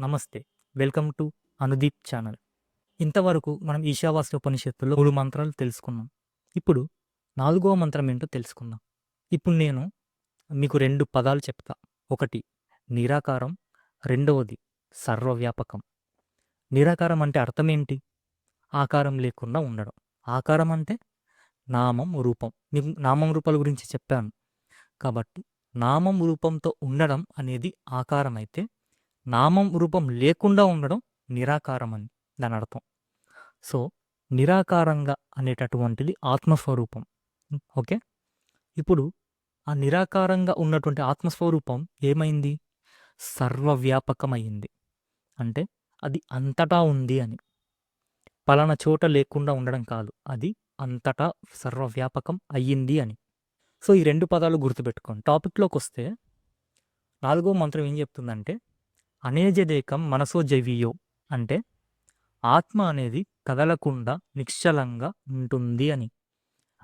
నమస్తే welcome to Anudeep channel. ఇంతవరకు మనం ఈశావాస్య ఉపనిషత్తులో మూడు మంత్రాలు తెలుసుకున్నాం. ఇప్పుడు నాలుగవ మంత్రం ఏంటో తెలుసుకుందాం. ఇప్పుడు నేను మీకు రెండు పదాలు చెప్తా. ఒకటి నిరాకారం. రెండవది సర్వవ్యాపకం. నిరాకారం అంటే అర్థం ఏంటి? ఆకారం లేకుండా ఉండడం. ఆకారం అంటే నామం రూపం. మీకు నామం రూపాల గురించి చెప్పాను. కాబట్టి నామం రూపంతో ఉండడం అనేది ఆకారం అయితే నామం రూపం లేకుండా ఉండడం నిరాకారం అని దాని అర్థం. సో నిరాకారంగా అనేటటువంటిది ఆత్మస్వరూపం. ఓకే? ఇప్పుడు ఆ నిరాకారంగా ఉన్నటువంటి ఆత్మస్వరూపం ఏమైంది? సర్వవ్యాపకమైంది. అంటే అది అంతటా ఉంది అని. పలానా చోట లేకుండా ఉండడం కాదు. అది అంతటా సర్వవ్యాపకం అయ్యింది అని. సో ఈ రెండు పదాలు గుర్తుపెట్టుకోండి. టాపిక్లోకి వస్తే నాలుగో మంత్రం ఏం చెప్తుందంటే అనేజదేకం మనసో జవియో అంటే ఆత్మ అనేది కదలకుండా నిశ్చలంగా ఉంటుంది అని.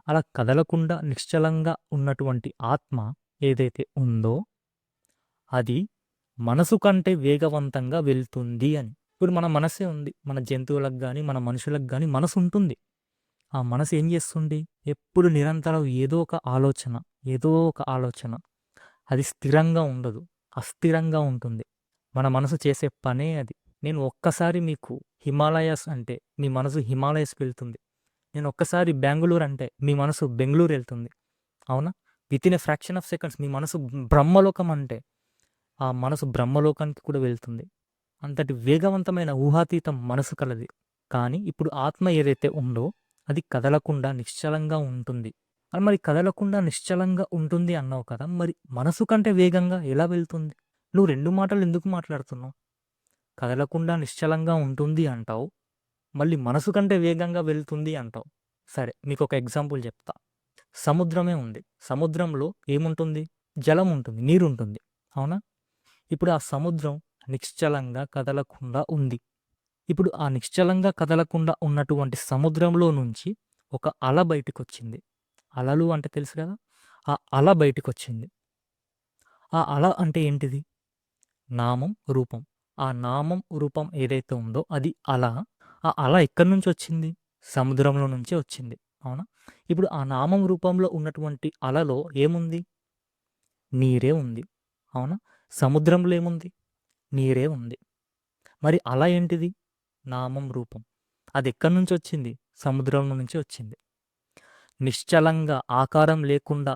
అలా కదలకుండా నిశ్చలంగా ఉన్నటువంటి ఆత్మ ఏదైతే ఉందో అది మనసు కంటే వేగవంతంగా వెళ్తుంది అని. ఇప్పుడు మన మనసే ఉంది మన జంతువులకు కానీ మన మనుషులకు కానీ మనసు ఉంటుంది. ఆ మనసు ఏం చేస్తుంది? ఎప్పుడు నిరంతరం ఏదో ఒక ఆలోచన ఏదో ఒక ఆలోచన. అది స్థిరంగా ఉండదు అస్థిరంగా ఉంటుంది. మన మనసు చేసే పనే అది. నేను ఒక్కసారి మీకు హిమాలయాస్ అంటే మీ మనసు హిమాలయస్ వెళ్తుంది. నేను ఒక్కసారి బెంగళూరు అంటే మీ మనసు బెంగళూరు వెళ్తుంది. అవునా? Within a fraction of seconds మీ మనసు బ్రహ్మలోకం అంటే ఆ మనసు బ్రహ్మలోకానికి కూడా వెళ్తుంది. అంతటి వేగవంతమైన ఊహాతీతం మనసు కలది. కానీ ఇప్పుడు ఆత్మ ఏదైతే ఉందో అది కదలకుండా నిశ్చలంగా ఉంటుంది. అది మరి కదలకుండా నిశ్చలంగా ఉంటుంది అన్నావు కదా మరి మనసు కంటే వేగంగా ఎలా వెళ్తుంది? నువ్వు రెండు మాటలు ఎందుకు మాట్లాడుతున్నావు? కదలకుండా నిశ్చలంగా ఉంటుంది అంటావు. మళ్ళీ మనసు కంటే వేగంగా వెళ్తుంది అంటావు. సరే మీకు ఒక ఎగ్జాంపుల్ చెప్తా. సముద్రమే ఉంది. సముద్రంలో ఏముంటుంది? జలం ఉంటుంది నీరు ఉంటుంది అవునా? ఇప్పుడు ఆ సముద్రం నిశ్చలంగా కదలకుండా ఉంది. ఇప్పుడు ఆ నిశ్చలంగా కదలకుండా ఉన్నటువంటి సముద్రంలో నుంచి ఒక అల బయటకు వచ్చింది అలలు అంటే తెలుసు కదా? ఆ అల బయటకు వచ్చింది ఆ అల అంటే ఏంటిది? నామం రూపం. ఆ నామం రూపం ఏదైతే ఉందో అది అల. ఆ అల ఎక్కడి నుంచి వచ్చింది? సముద్రంలో నుంచే వచ్చింది. అవునా? ఇప్పుడు ఆ నామం రూపంలో ఉన్నటువంటి అలలో ఏముంది? నీరే ఉంది. అవునా? సముద్రంలో ఏముంది? నీరే ఉంది. మరి అల ఏంటిది? నామం రూపం. అది ఎక్కడి నుంచి వచ్చింది? సముద్రం నుంచి వచ్చింది. నిశ్చలంగా ఆకారం లేకుండా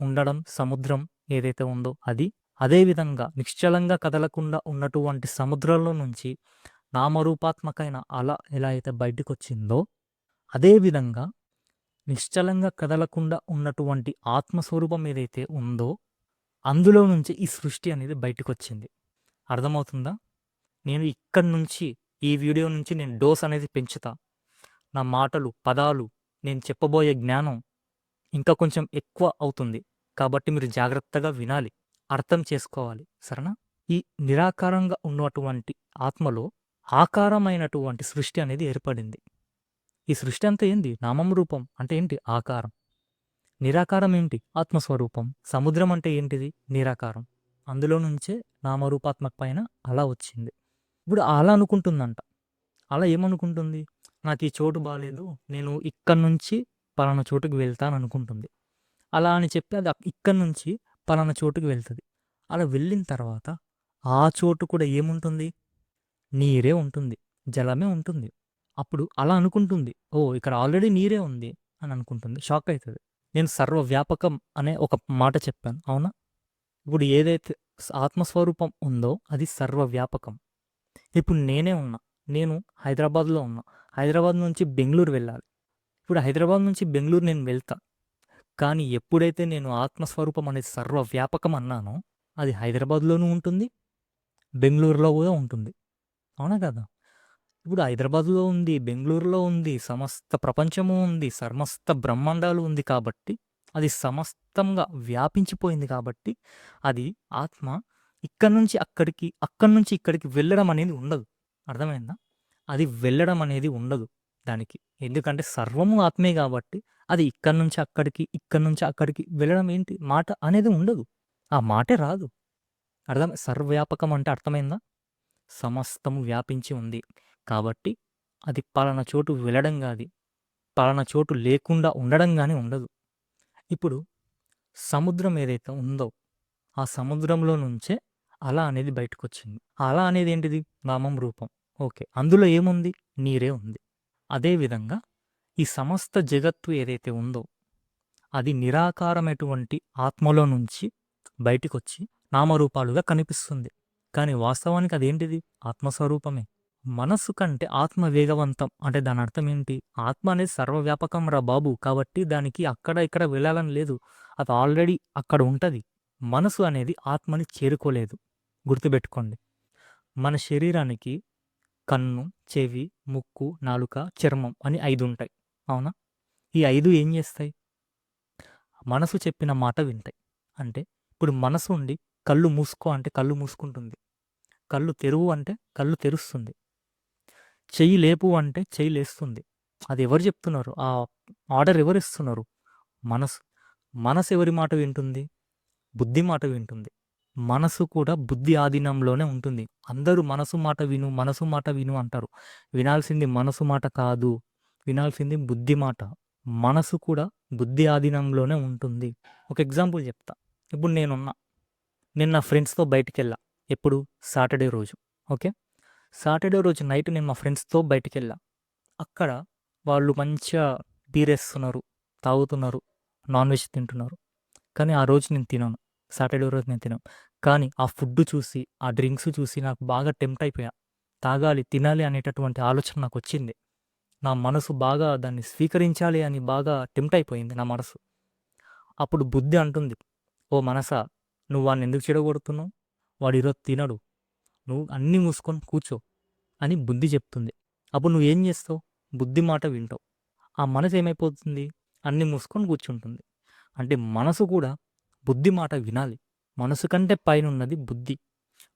ఉండడం సముద్రం ఏదైతే ఉందో అది అదేవిధంగా నిశ్చలంగా కదలకుండా ఉన్నటువంటి సముద్రంలో నుంచి నామరూపాత్మకమైన అల ఎలా అయితే బయటకు వచ్చిందో అదేవిధంగా నిశ్చలంగా కదలకుండా ఉన్నటువంటి ఆత్మస్వరూపం ఏదైతే ఉందో అందులో నుంచి ఈ సృష్టి అనేది బయటకు వచ్చింది అర్థమవుతుందా? నేను ఇక్కడి నుంచి ఈ వీడియో నుంచి నేను డోస్ అనేది పెంచుతా. నా మాటలు పదాలు నేను చెప్పబోయే జ్ఞానం ఇంకా కొంచెం ఎక్కువ అవుతుంది. కాబట్టి మీరు జాగ్రత్తగా వినాలి. అర్థం చేసుకోవాలి. సరేనా? ఈ నిరాకారంగా ఉన్నటువంటి ఆత్మలో ఆకారమైనటువంటి సృష్టి అనేది ఏర్పడింది. ఈ సృష్టి అంతా ఏంది? నామం రూపం. అంటే ఏంటి? ఆకారం. నిరాకారం ఏంటి? ఆత్మస్వరూపం. సముద్రం అంటే ఏంటిది? నిరాకారం. అందులో నుంచే నామరూపాత్మక పైన అలా వచ్చింది. ఇప్పుడు అలా అనుకుంటుందంట. అలా ఏమనుకుంటుంది? నాకు ఈ చోటు బాగాలేదు నేను ఇక్కడ నుంచి పలానా చోటుకి వెళ్తాను అనుకుంటుంది. అలా అని చెప్పి అది ఇక్కడి నుంచి పలానా చోటుకి వెళ్తుంది. అలా వెళ్ళిన తర్వాత ఆ చోటు కూడా ఏముంటుంది? నీరే ఉంటుంది. జలమే ఉంటుంది. అప్పుడు అలా అనుకుంటుంది. ఓ ఇక్కడ ఆల్రెడీ నీరే ఉంది అని అనుకుంటుంది. షాక్ అవుతుంది నేను సర్వవ్యాపకం అనే ఒక మాట చెప్పాను. అవునా? ఇప్పుడు ఏదైతే ఆత్మస్వరూపం ఉందో అది సర్వవ్యాపకం. ఇప్పుడు నేనే ఉన్నా. నేను హైదరాబాద్లో ఉన్నా. హైదరాబాద్ నుంచి బెంగళూరు వెళ్ళాలి. ఇప్పుడు హైదరాబాద్ నుంచి బెంగళూరు నేను వెళ్తా. కానీ ఎప్పుడైతే నేను ఆత్మస్వరూపం అనేది సర్వవ్యాపకం అన్నానో అది హైదరాబాద్లోనూ ఉంటుంది బెంగళూరులో కూడా ఉంటుంది. అవునా కదా? ఇప్పుడు హైదరాబాద్లో ఉంది బెంగళూరులో ఉంది సమస్త ప్రపంచము ఉంది సమస్త బ్రహ్మాండాలు ఉంది కాబట్టి అది సమస్తంగా వ్యాపించిపోయింది కాబట్టి అది ఆత్మ ఇక్కడి నుంచి అక్కడికి అక్కడి నుంచి ఇక్కడికి వెళ్ళడం అనేది ఉండదు. అర్థమైందా? అది వెళ్ళడం అనేది ఉండదు దానికి. ఎందుకంటే సర్వము ఆత్మే కాబట్టి అది ఇక్కడి నుంచి అక్కడికి ఇక్కడి నుంచి అక్కడికి వెళ్ళడం ఏంటి మాట అనేది ఉండదు ఆ మాటే రాదు అర్థం సర్వవ్యాపకం అంటే అర్థమైందా సమస్తము వ్యాపించి ఉంది. కాబట్టి అది పలానా చోటు వెళ్ళడం కాదు పలానా చోటు లేకుండా ఉండడం కానీ ఉండదు. ఇప్పుడు సముద్రం ఏదైతే ఉందో, ఆ సముద్రంలో నుంచే అలా అనేది బయటకొచ్చింది. వచ్చింది అలా అనేది ఏంటిది? నామం, రూపం. ఓకే. అందులో ఏముంది? నీరే ఉంది. అదే విధంగా ఈ సమస్త జగత్తు ఏదైతే ఉందో, అది నిరాకారమైనటువంటి ఆత్మలో నుంచి బయటికొచ్చి నామరూపాలుగా కనిపిస్తుంది. కానీ వాస్తవానికి అదేంటిది? ఆత్మస్వరూపమే. మనస్సు కంటే ఆత్మ వేగవంతం. అంటే దాని అర్థం ఏంటి? ఆత్మ అనేది సర్వవ్యాపకం రా బాబు! కాబట్టి దానికి అక్కడ ఇక్కడ వెళ్ళాలని లేదు. అది ఆల్రెడీ అక్కడ ఉంటుంది మనసు అనేది ఆత్మని చేరుకోలేదు. గుర్తుపెట్టుకోండి మన శరీరానికి కన్ను, చెవి, ముక్కు, నాలుక, చర్మం అని ఐదు ఉంటాయి. అవునా? ఈ 5 ఏం చేస్తాయి? మనసు చెప్పిన మాట వింటాయి. అంటే ఇప్పుడు మనసు ఉండి కళ్ళు మూసుకో అంటే కళ్ళు మూసుకుంటుంది. కళ్ళు తెరువు అంటే కళ్ళు తెరుస్తుంది. చెయ్యి లేపు అంటే చెయ్యి లేస్తుంది. అది ఎవరు చెప్తున్నారు? ఆ ఆర్డర్ ఎవరిస్తున్నారు? మనసు. మనసు ఎవరి మాట వింటుంది? బుద్ధి మాట వింటుంది. మనసు కూడా బుద్ధి ఆధీనంలోనే ఉంటుంది. అందరూ మనసు మాట విను, మనసు మాట విను అంటారు. వినాల్సింది మనసు మాట కాదు. వినాల్సింది బుద్ధి మాట. మనసు కూడా బుద్ధి ఆధీనంలోనే ఉంటుంది. ఒక ఎగ్జాంపుల్ చెప్తా. ఇప్పుడు నేనున్నా. నేను నా ఫ్రెండ్స్‌తో బయటికెళ్ళా. ఎప్పుడు? సాటర్‌డే రోజు. ఓకే. సాటర్‌డే రోజు నైట్ నేను మా ఫ్రెండ్స్‌తో బయటికెళ్ళా. అక్కడ వాళ్ళు మంచిగా బీరేస్తున్నారు, తాగుతున్నారు, నాన్ వెజ్ తింటున్నారు. కానీ ఆ రోజు నేను తినను. సాటర్‌డే రోజు నేను తినను. కానీ ఆ ఫుడ్ చూసి, ఆ డ్రింక్స్ చూసి నాకు బాగా టెంప్ట్ అయిపోయా. తాగాలి, తినాలి అనేటటువంటి ఆలోచన నాకు వచ్చింది నా మనసు బాగా దాన్ని స్వీకరించాలి అని బాగా టెంప్ట్ అయిపోయింది నా మనసు. అప్పుడు బుద్ధి అంటుంది. ఓ మనసా! నువ్వు వాడినెందుకు చెడగొడుతున్నావు? వాడు ఈరోజు తినడు. నువ్వు అన్నీ మూసుకొని కూర్చో అని బుద్ధి చెప్తుంది. అప్పుడు నువ్వేం చేస్తావు? బుద్ధి మాట వింటావు. ఆ మనసు ఏమైపోతుంది? అన్నీ మూసుకొని కూర్చుంటుంది. అంటే మనసు కూడా బుద్ధి మాట వినాలి. మనసు కంటే పైనున్నది బుద్ధి.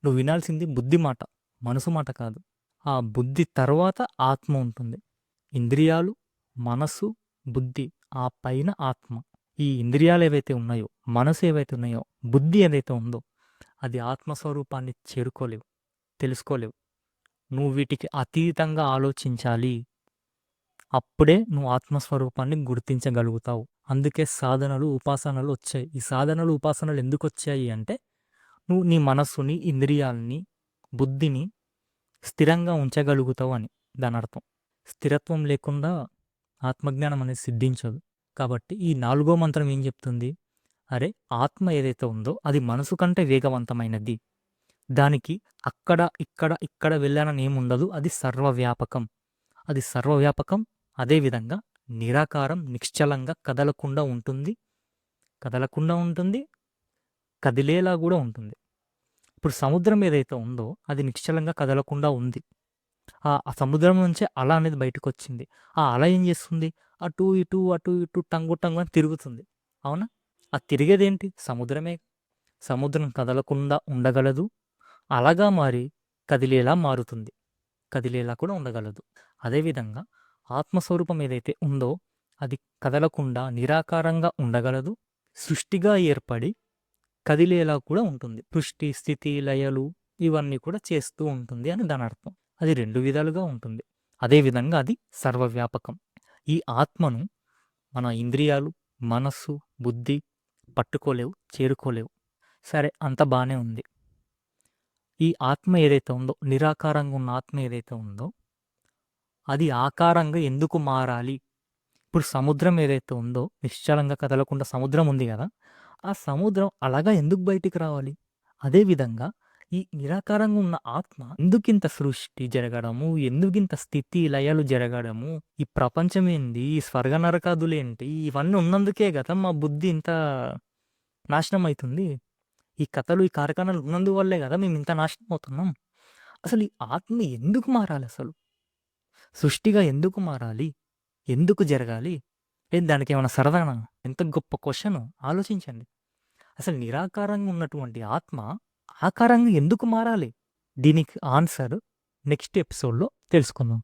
నువ్వు వినాల్సింది బుద్ధి మాట. మనసు మాట కాదు. ఆ బుద్ధి తర్వాత ఆత్మ ఉంటుంది. ఇంద్రియాలు, మనసు, బుద్ధి ఆ పైన ఆత్మ. ఈ ఇంద్రియాలు ఏవైతే ఉన్నాయో, మనసు ఏవైతే ఉన్నాయో, బుద్ధి ఏదైతే ఉందో అది ఆత్మస్వరూపాన్ని చేరుకోలేవు. తెలుసుకోలేవు. నువ్వు వీటికి అతీతంగా ఆలోచించాలి. అప్పుడే నువ్వు ఆత్మస్వరూపాన్ని గుర్తించగలుగుతావు. అందుకే సాధనలు, ఉపాసనలు వచ్చాయి. ఈ సాధనలు, ఉపాసనలు ఎందుకు వచ్చాయి అంటే నువ్వు నీ మనస్సుని, ఇంద్రియాలని, బుద్ధిని స్థిరంగా ఉంచగలుగుతావు అని అర్థం స్థిరత్వం లేకుండా ఆత్మజ్ఞానం అనేది సిద్ధించదు. కాబట్టి ఈ నాలుగో మంత్రం ఏం చెప్తుంది? అరే! ఆత్మ ఏదైతే ఉందో అది మనసు కంటే వేగవంతమైనది. దానికి అక్కడ, ఇక్కడ, ఇక్కడ వెళ్ళానని ఏముండదు. అది సర్వవ్యాపకం. అది సర్వవ్యాపకం. అదే విధంగా నిరాకారం, నిశ్చలంగా కదలకుండా ఉంటుంది. కదలకుండా ఉంటుంది. కదిలేలా కూడా ఉంటుంది. ఇప్పుడు సముద్రం ఏదైతే ఉందో అది నిశ్చలంగా కదలకుండా ఉంది. ఆ సముద్రం నుంచే అల అనేది బయటకొచ్చింది. ఆ అల ఏం చేస్తుంది? అటు, ఇటు, అటు, ఇటు టంగు టంగు అని తిరుగుతుంది. అవునా? అది తిరిగేదేంటి? సముద్రమే. సముద్రం కదలకుండా ఉండగలదు. అలగా మారి కదిలేలా మారుతుంది. కదిలేలా కూడా ఉండగలదు. అదేవిధంగా ఆత్మస్వరూపం ఏదైతే ఉందో అది కదలకుండా నిరాకారంగా ఉండగలదు. సృష్టిగా ఏర్పడి కదిలేలా కూడా ఉంటుంది. సృష్టి, స్థితి, లయలు ఇవన్నీ కూడా చేస్తూ ఉంటుంది అని దానర్థం. అది రెండు విధాలుగా ఉంటుంది. అదే విధంగా అది సర్వవ్యాపకం. ఈ ఆత్మను మన ఇంద్రియాలు, మనస్సు, బుద్ధి పట్టుకోలేవు, చేరుకోలేవు. సరే అంత బాగానే ఉంది. ఈ ఆత్మ ఏదైతే ఉందో నిరాకారంగా ఉన్న ఆత్మ ఏదైతే ఉందో అది ఆకారంగా ఎందుకు మారాలి? ఇప్పుడు సముద్రం ఏదైతే ఉందో నిశ్చలంగా కదలకుండా సముద్రం ఉంది కదా ఆ సముద్రం అలాగా ఎందుకు బయటికి రావాలి? అదే విధంగా ఈ నిరాకారంగా ఉన్న ఆత్మ ఎందుకింత సృష్టి జరగడము, ఎందుకింత స్థితి, లయలు జరగడము, ఈ ప్రపంచం ఏంది, ఈ స్వర్గ నరకాదులేంటి, ఇవన్నీ ఉన్నందుకే కదా మా బుద్ధి ఇంత నాశనం అవుతుంది ఈ కథలు, ఈ కార్ఖానాలు ఉన్నందువల్లే కదా మేము ఇంత నాశనం అవుతున్నాం. అసలు ఈ ఆత్మ ఎందుకు మారాలి అసలు సృష్టిగా ఎందుకు మారాలి? ఎందుకు జరగాలి? దానికి ఏమైనా సరదానా? ఎంత గొప్ప క్వశ్చన్ ఆలోచించండి. అసలు నిరాకారంగా ఉన్నటువంటి ఆత్మ ఆకారంగా ఎందుకు మారాలి? దీనికి ఆన్సర్ నెక్స్ట్ ఎపిసోడ్‌లో తెలుసుకుందాం.